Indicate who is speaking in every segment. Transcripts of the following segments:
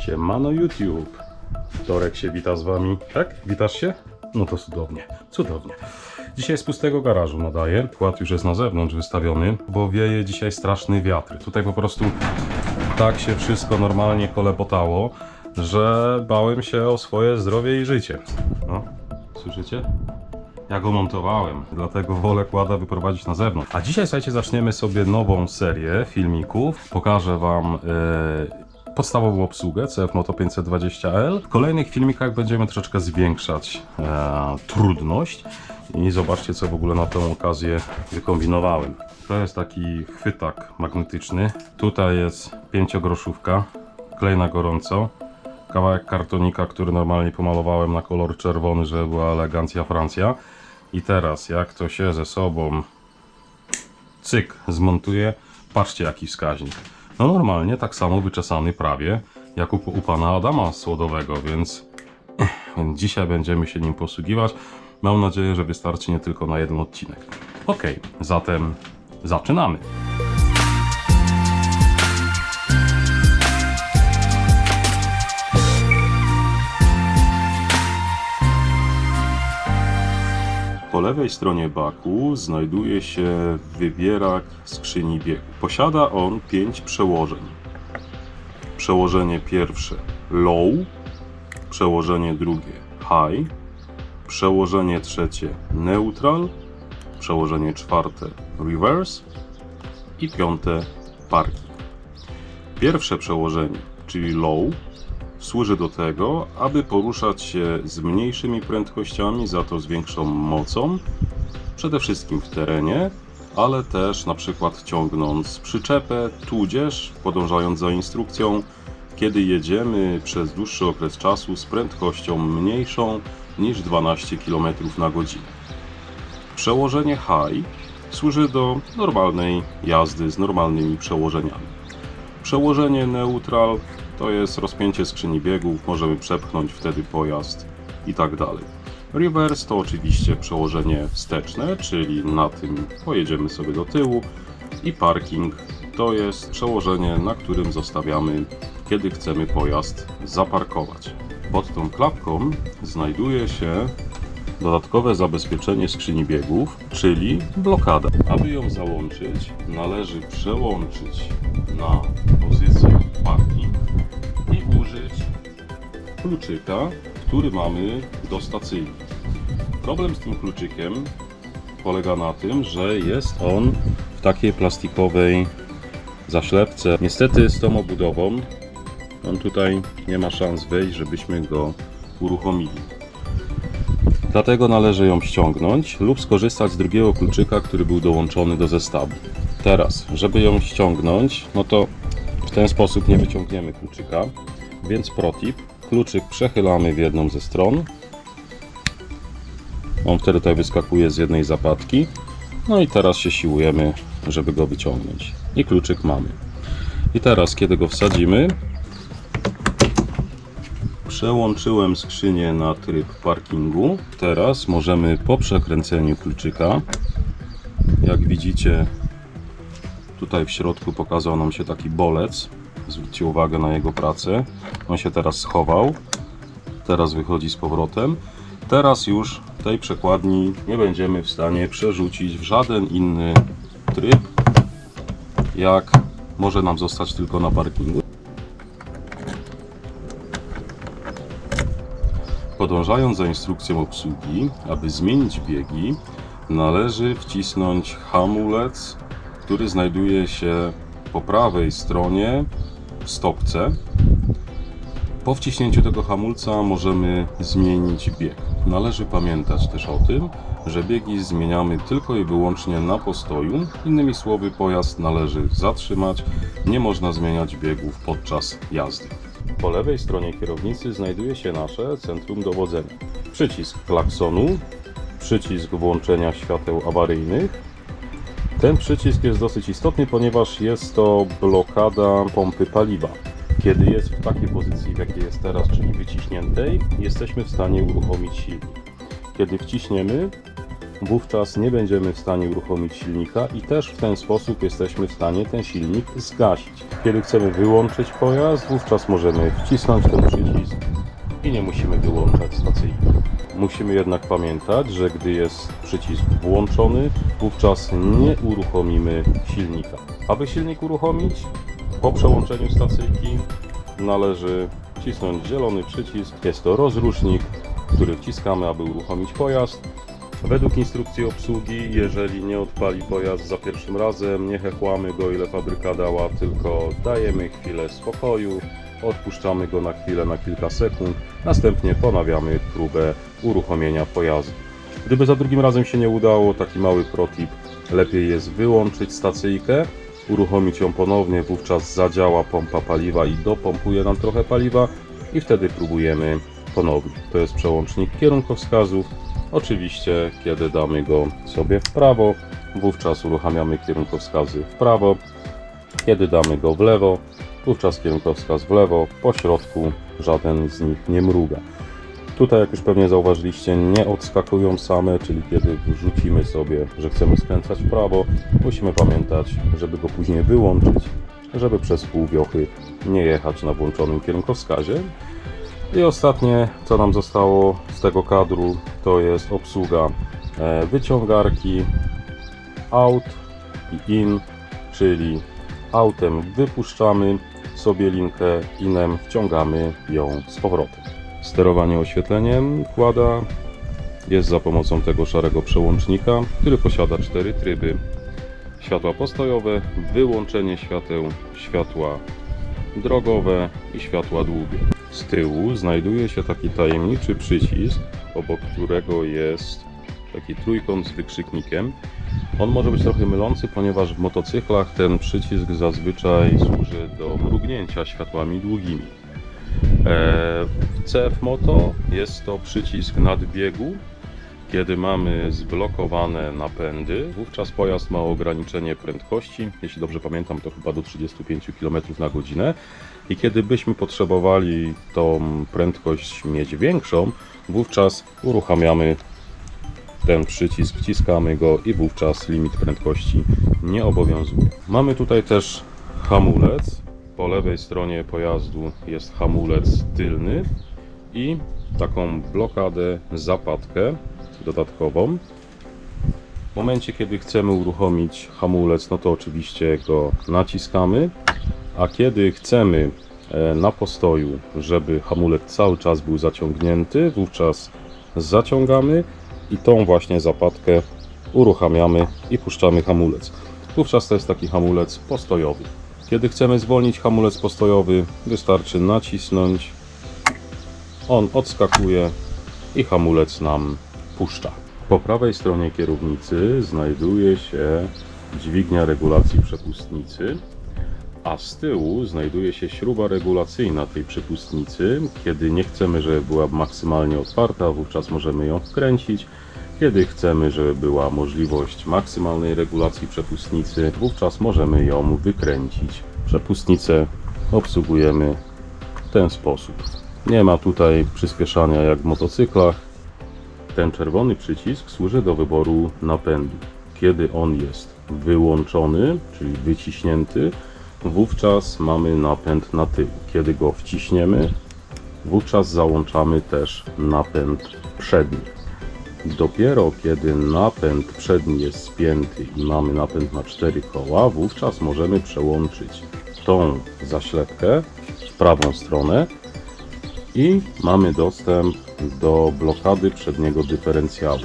Speaker 1: Siemano YouTube. Torek się wita z wami. Tak? Witasz się? No to cudownie, cudownie. Dzisiaj z pustego garażu nadaję. Kład już jest na zewnątrz wystawiony, bo wieje dzisiaj straszny wiatr. Tutaj po prostu tak się wszystko normalnie kolebotało, że bałem się o swoje zdrowie i życie. No, słyszycie? Ja go montowałem, dlatego wolę kłada wyprowadzić na zewnątrz. A dzisiaj, słuchajcie, zaczniemy sobie nową serię filmików. Pokażę Wam e, podstawową obsługę CF Moto 520L. W kolejnych filmikach będziemy troszeczkę zwiększać e, trudność i zobaczcie, co w ogóle na tę okazję wykombinowałem. To jest taki chwytak magnetyczny. Tutaj jest pięciogroszówka, klej na gorąco kawałek kartonika, który normalnie pomalowałem na kolor czerwony, żeby była elegancja Francja. I teraz, jak to się ze sobą cyk zmontuje, patrzcie jaki wskaźnik. No normalnie tak samo wyczesany prawie jak u, u pana Adama Słodowego, więc dzisiaj będziemy się nim posługiwać. Mam nadzieję, że wystarczy nie tylko na jeden odcinek. Ok, zatem zaczynamy. Po lewej stronie baku znajduje się wybierak skrzyni biegu. Posiada on pięć przełożeń. Przełożenie pierwsze low, przełożenie drugie high, przełożenie trzecie neutral, przełożenie czwarte reverse i piąte parking. Pierwsze przełożenie, czyli low, służy do tego, aby poruszać się z mniejszymi prędkościami, za to z większą mocą, przede wszystkim w terenie, ale też na przykład ciągnąc przyczepę, tudzież podążając za instrukcją, kiedy jedziemy przez dłuższy okres czasu z prędkością mniejszą niż 12 km na godzinę. Przełożenie high służy do normalnej jazdy z normalnymi przełożeniami. Przełożenie neutral to jest rozpięcie skrzyni biegów, możemy przepchnąć wtedy pojazd i tak dalej. Reverse to oczywiście przełożenie wsteczne, czyli na tym pojedziemy sobie do tyłu i parking to jest przełożenie, na którym zostawiamy, kiedy chcemy pojazd zaparkować. Pod tą klapką znajduje się dodatkowe zabezpieczenie skrzyni biegów, czyli blokada. Aby ją załączyć, należy przełączyć na pozycję parking użyć kluczyka, który mamy do stacyjni. Problem z tym kluczykiem polega na tym, że jest on w takiej plastikowej zaślepce. Niestety z tą obudową on tutaj nie ma szans wejść, żebyśmy go uruchomili. Dlatego należy ją ściągnąć lub skorzystać z drugiego kluczyka, który był dołączony do zestawu. Teraz, żeby ją ściągnąć, no to w ten sposób nie wyciągniemy kluczyka, więc protip, kluczyk przechylamy w jedną ze stron. On wtedy tutaj wyskakuje z jednej zapadki. No i teraz się siłujemy, żeby go wyciągnąć. I kluczyk mamy. I teraz, kiedy go wsadzimy, Przełączyłem skrzynię na tryb parkingu. Teraz możemy po przekręceniu kluczyka, jak widzicie, tutaj w środku pokazał nam się taki bolec. Zwróćcie uwagę na jego pracę. On się teraz schował. Teraz wychodzi z powrotem. Teraz już tej przekładni nie będziemy w stanie przerzucić w żaden inny tryb, jak może nam zostać tylko na parkingu. Podążając za instrukcją obsługi, aby zmienić biegi, należy wcisnąć hamulec, który znajduje się po prawej stronie stopce. Po wciśnięciu tego hamulca możemy zmienić bieg. Należy pamiętać też o tym, że biegi zmieniamy tylko i wyłącznie na postoju. Innymi słowy, pojazd należy zatrzymać, nie można zmieniać biegów podczas jazdy. Po lewej stronie kierownicy znajduje się nasze centrum dowodzenia. Przycisk klaksonu, przycisk włączenia świateł awaryjnych. Ten przycisk jest dosyć istotny, ponieważ jest to blokada pompy paliwa. Kiedy jest w takiej pozycji, w jakiej jest teraz, czyli wyciśniętej, jesteśmy w stanie uruchomić silnik. Kiedy wciśniemy, wówczas nie będziemy w stanie uruchomić silnika i też w ten sposób jesteśmy w stanie ten silnik zgasić. Kiedy chcemy wyłączyć pojazd, wówczas możemy wcisnąć ten przycisk i nie musimy wyłączać stacyjki. Musimy jednak pamiętać, że gdy jest przycisk włączony, wówczas nie uruchomimy silnika. Aby silnik uruchomić, po przełączeniu stacyjki należy wcisnąć zielony przycisk. Jest to rozrusznik, który wciskamy, aby uruchomić pojazd. Według instrukcji obsługi, jeżeli nie odpali pojazd za pierwszym razem, nie hechłamy go ile fabryka dała, tylko dajemy chwilę spokoju, odpuszczamy go na chwilę, na kilka sekund, następnie ponawiamy próbę uruchomienia pojazdu. Gdyby za drugim razem się nie udało, taki mały protip, lepiej jest wyłączyć stacyjkę, uruchomić ją ponownie, wówczas zadziała pompa paliwa i dopompuje nam trochę paliwa i wtedy próbujemy ponownie. To jest przełącznik kierunkowskazów. Oczywiście, kiedy damy go sobie w prawo, wówczas uruchamiamy kierunkowskazy w prawo. Kiedy damy go w lewo, wówczas kierunkowskaz w lewo, po środku żaden z nich nie mruga. Tutaj, jak już pewnie zauważyliście, nie odskakują same, czyli kiedy wrzucimy sobie, że chcemy skręcać w prawo, musimy pamiętać, żeby go później wyłączyć, żeby przez pół wiochy nie jechać na włączonym kierunkowskazie. I ostatnie, co nam zostało z tego kadru, to jest obsługa e, wyciągarki out i in, czyli autem wypuszczamy sobie linkę, inem wciągamy ją z powrotem. Sterowanie oświetleniem kłada jest za pomocą tego szarego przełącznika, który posiada cztery tryby. Światła postojowe, wyłączenie świateł, światła drogowe i światła długie. Z tyłu znajduje się taki tajemniczy przycisk, obok którego jest taki trójkąt z wykrzyknikiem. On może być trochę mylący, ponieważ w motocyklach ten przycisk zazwyczaj służy do mrugnięcia światłami długimi. E, W CF Moto jest to przycisk nadbiegu. Kiedy mamy zblokowane napędy, wówczas pojazd ma ograniczenie prędkości, jeśli dobrze pamiętam, to chyba do 35 km na godzinę. I kiedy byśmy potrzebowali tą prędkość mieć większą, wówczas uruchamiamy ten przycisk, wciskamy go i wówczas limit prędkości nie obowiązuje. Mamy tutaj też hamulec. Po lewej stronie pojazdu jest hamulec tylny i taką blokadę, zapadkę dodatkową. W momencie, kiedy chcemy uruchomić hamulec, no to oczywiście go naciskamy, a kiedy chcemy e, na postoju, żeby hamulec cały czas był zaciągnięty, wówczas zaciągamy i tą właśnie zapadkę uruchamiamy i puszczamy hamulec. Wówczas to jest taki hamulec postojowy. Kiedy chcemy zwolnić hamulec postojowy, wystarczy nacisnąć. On odskakuje i hamulec nam puszcza. Po prawej stronie kierownicy znajduje się dźwignia regulacji przepustnicy, a z tyłu znajduje się śruba regulacyjna tej przepustnicy. Kiedy nie chcemy, żeby była maksymalnie otwarta, wówczas możemy ją wkręcić. Kiedy chcemy, żeby była możliwość maksymalnej regulacji przepustnicy, wówczas możemy ją wykręcić. Przepustnicę obsługujemy w ten sposób. Nie ma tutaj przyspieszania jak w motocyklach. Ten czerwony przycisk służy do wyboru napędu. Kiedy on jest wyłączony, czyli wyciśnięty, wówczas mamy napęd na tył. Kiedy go wciśniemy, wówczas załączamy też napęd przedni. Dopiero kiedy napęd przedni jest spięty i mamy napęd na cztery koła, wówczas możemy przełączyć tą zaślepkę w prawą stronę i mamy dostęp do blokady przedniego dyferencjału.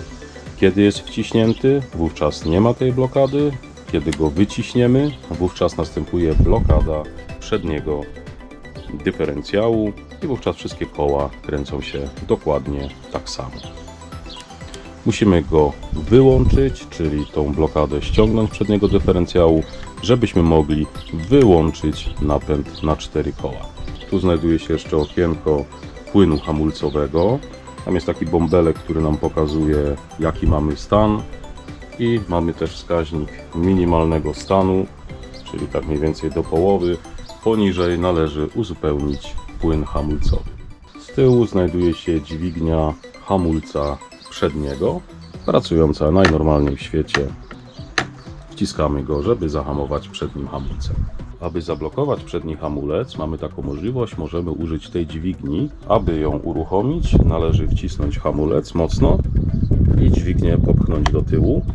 Speaker 1: Kiedy jest wciśnięty, wówczas nie ma tej blokady. Kiedy go wyciśniemy, wówczas następuje blokada przedniego dyferencjału i wówczas wszystkie koła kręcą się dokładnie tak samo. Musimy go wyłączyć, czyli tą blokadę ściągnąć przedniego dyferencjału, żebyśmy mogli wyłączyć napęd na cztery koła. Tu znajduje się jeszcze okienko płynu hamulcowego. Tam jest taki bąbelek, który nam pokazuje jaki mamy stan i mamy też wskaźnik minimalnego stanu, czyli tak mniej więcej do połowy. Poniżej należy uzupełnić płyn hamulcowy. Z tyłu znajduje się dźwignia hamulca przedniego. pracująca najnormalniej w świecie. Wciskamy go, żeby zahamować przednim hamulcem. Aby zablokować przedni hamulec, mamy taką możliwość, możemy użyć tej dźwigni. Aby ją uruchomić, należy wcisnąć hamulec mocno i dźwignię popchnąć do tyłu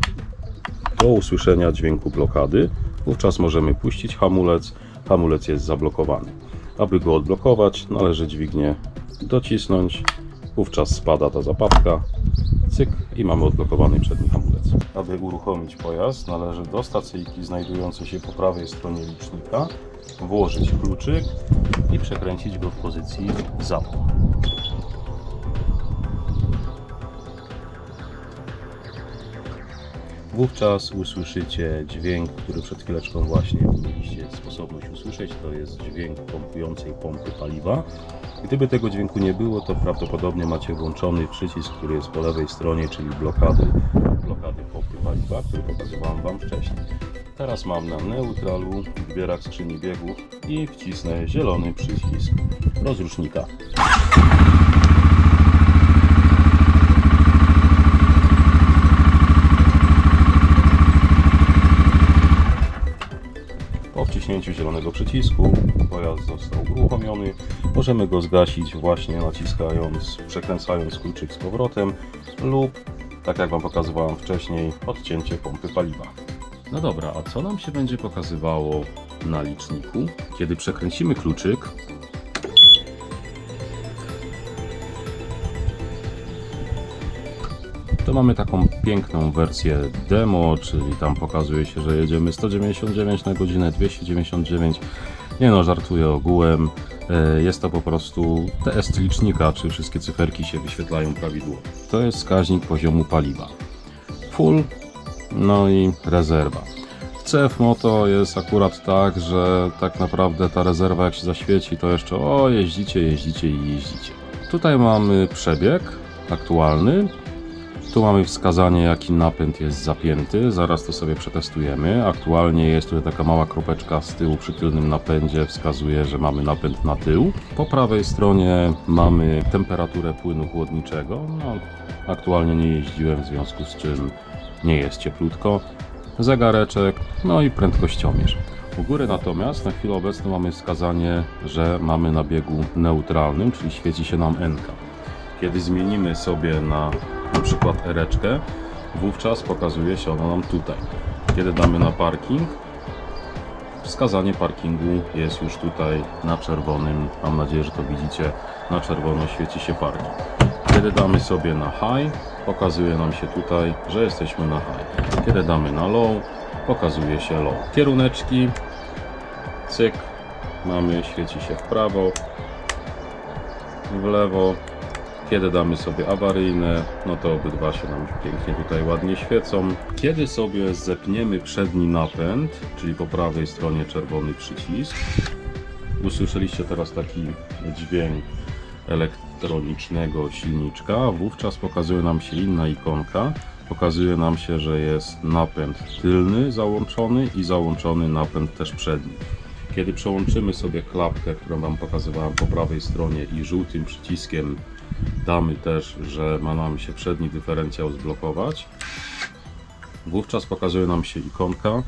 Speaker 1: do usłyszenia dźwięku blokady. Wówczas możemy puścić hamulec, hamulec jest zablokowany. Aby go odblokować, należy dźwignię docisnąć, wówczas spada ta zapadka, cyk i mamy odblokowany przedni hamulec. Aby uruchomić pojazd, należy do stacyjki znajdującej się po prawej stronie licznika włożyć kluczyk i przekręcić go w pozycji zapłon. Wówczas usłyszycie dźwięk, który przed chwileczką właśnie mieliście sposobność usłyszeć. To jest dźwięk pompującej pompy paliwa. Gdyby tego dźwięku nie było, to prawdopodobnie macie włączony przycisk, który jest po lewej stronie, czyli blokady, blokady pompy paliwa, który pokazywałem Wam wcześniej. Teraz mam na neutralu wybierak skrzyni biegów i wcisnę zielony przycisk rozrusznika. Przycisku pojazd został uruchomiony. Możemy go zgasić właśnie naciskając, przekręcając kluczyk z powrotem lub, tak jak Wam pokazywałem wcześniej, odcięcie pompy paliwa. No dobra, a co nam się będzie pokazywało na liczniku? Kiedy przekręcimy kluczyk, to mamy taką piękną wersję demo, czyli tam pokazuje się, że jedziemy 199 na godzinę, 299. Nie no, żartuję ogółem. E, Jest to po prostu test licznika, czy wszystkie cyferki się wyświetlają prawidłowo. To jest wskaźnik poziomu paliwa. Full, no i rezerwa. W CF Moto jest akurat tak, że tak naprawdę ta rezerwa jak się zaświeci, to jeszcze o jeździcie, jeździcie i jeździcie. Tutaj mamy przebieg aktualny, tu mamy wskazanie, jaki napęd jest zapięty. Zaraz to sobie przetestujemy. Aktualnie jest tutaj taka mała kropeczka z tyłu przy tylnym napędzie. Wskazuje, że mamy napęd na tył. Po prawej stronie mamy temperaturę płynu chłodniczego. No, aktualnie nie jeździłem, w związku z czym nie jest cieplutko. Zegareczek, no i prędkościomierz. U góry natomiast na chwilę obecną mamy wskazanie, że mamy na biegu neutralnym, czyli świeci się nam NK. Kiedy zmienimy sobie na na przykład ereczkę, wówczas pokazuje się ona nam tutaj. Kiedy damy na parking, wskazanie parkingu jest już tutaj na czerwonym. Mam nadzieję, że to widzicie. Na czerwono świeci się parking. Kiedy damy sobie na high, pokazuje nam się tutaj, że jesteśmy na high. Kiedy damy na low, pokazuje się low. Kieruneczki, cyk, mamy, świeci się w prawo, w lewo. Kiedy damy sobie awaryjne, no to obydwa się nam pięknie tutaj ładnie świecą. Kiedy sobie zepniemy przedni napęd, czyli po prawej stronie czerwony przycisk, usłyszeliście teraz taki dźwięk elektronicznego silniczka, wówczas pokazuje nam się inna ikonka. Pokazuje nam się, że jest napęd tylny załączony i załączony napęd też przedni. Kiedy przełączymy sobie klapkę, którą Wam pokazywałem po prawej stronie i żółtym przyciskiem damy też, że ma nam się przedni dyferencjał zblokować, wówczas pokazuje nam się ikonka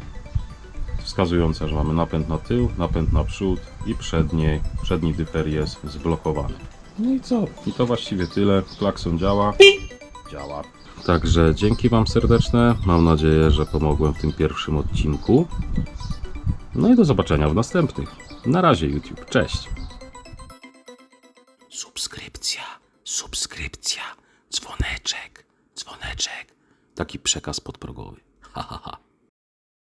Speaker 1: wskazująca, że mamy napęd na tył, napęd na przód i przedni, przedni dyfer jest zblokowany. No i co? I to właściwie tyle. Klakson działa. Działa. Także dzięki Wam serdeczne. Mam nadzieję, że pomogłem w tym pierwszym odcinku. No i do zobaczenia w następnych. Na razie YouTube. Cześć.
Speaker 2: Taki przekaz podprogowy. Ha, ha, ha.